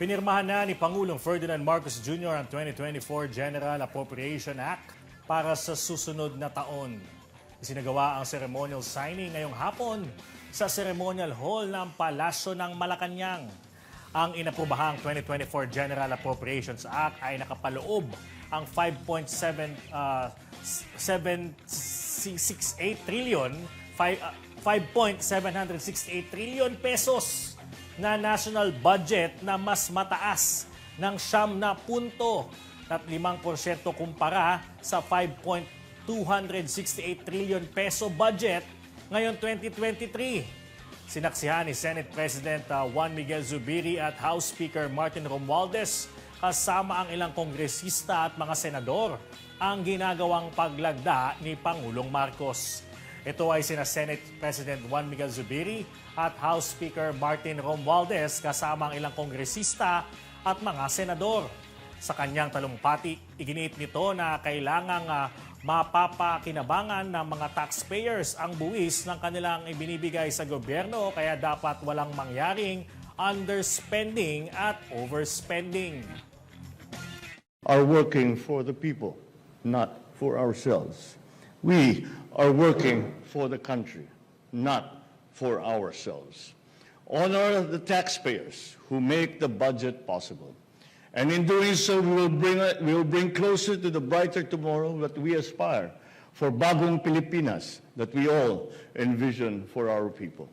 Pinirmahan na ni Pangulong Ferdinand Marcos Jr. ang 2024 General Appropriation Act para sa susunod na taon. Isinagawa ang ceremonial signing ngayong hapon sa Ceremonial Hall ng Palasyo ng Malacanang. Ang inaprobahang 2024 General Appropriations Act ay nakapaloob ang 5.7 uh, 768 trillion 5, uh, 5.768 trillion pesos na national budget na mas mataas ng siyam na punto at 5% kumpara sa 5.268 trillion peso budget ngayon 2023. Sinaksihan ni Senate President uh, Juan Miguel Zubiri at House Speaker Martin Romualdez kasama ang ilang kongresista at mga senador ang ginagawang paglagda ni Pangulong Marcos. Ito ay sina Senate President Juan Miguel Zubiri at House Speaker Martin Romualdez kasama ang ilang kongresista at mga senador. Sa kanyang talumpati, iginiit nito na kailangang uh, mapapakinabangan ng mga taxpayers ang buwis ng kanilang ibinibigay sa gobyerno kaya dapat walang mangyaring underspending at overspending. are working for the people, not for ourselves. We are working for the country, not for ourselves. Honor the taxpayers who make the budget possible. And in doing so, we will bring, we will bring closer to the brighter tomorrow that we aspire for bagong Pilipinas that we all envision for our people.